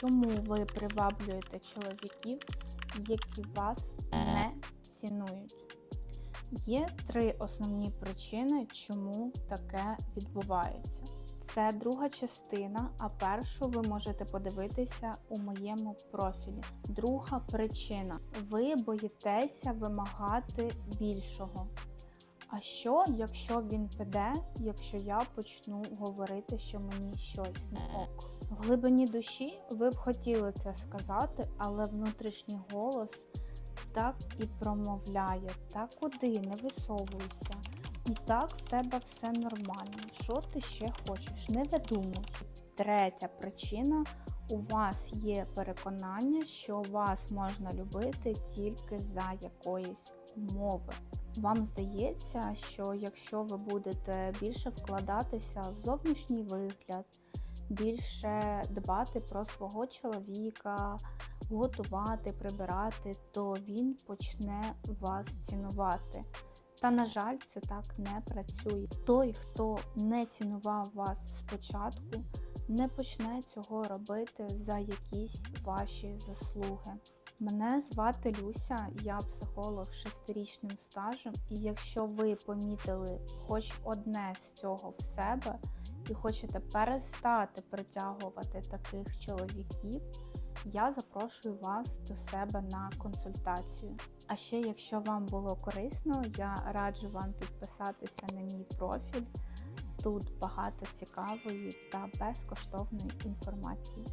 чому ви приваблюєте чоловіків, які вас не цінують? Є три основні причини, чому таке відбувається. Це друга частина, а першу ви можете подивитися у моєму профілі. Друга причина: ви боїтеся вимагати більшого. А що, якщо він піде, якщо я почну говорити, що мені щось не ок? В глибині душі ви б хотіли це сказати, але внутрішній голос так і промовляє: та куди, не висовуйся. І так в тебе все нормально. Що ти ще хочеш? Не видумуй. Третя причина. У вас є переконання, що вас можна любити тільки за якоїсь умови. Вам здається, що якщо ви будете більше вкладатися в зовнішній вигляд, більше дбати про свого чоловіка, готувати, прибирати, то він почне вас цінувати. Та, на жаль, це так не працює. Той, хто не цінував вас спочатку, не почне цього робити за якісь ваші заслуги. Мене звати Люся, я психолог шестирічним стажем, і якщо ви помітили хоч одне з цього в себе і хочете перестати притягувати таких чоловіків, я запрошую вас до себе на консультацію. А ще, якщо вам було корисно, я раджу вам підписатися на мій профіль. Тут багато цікавої та безкоштовної інформації.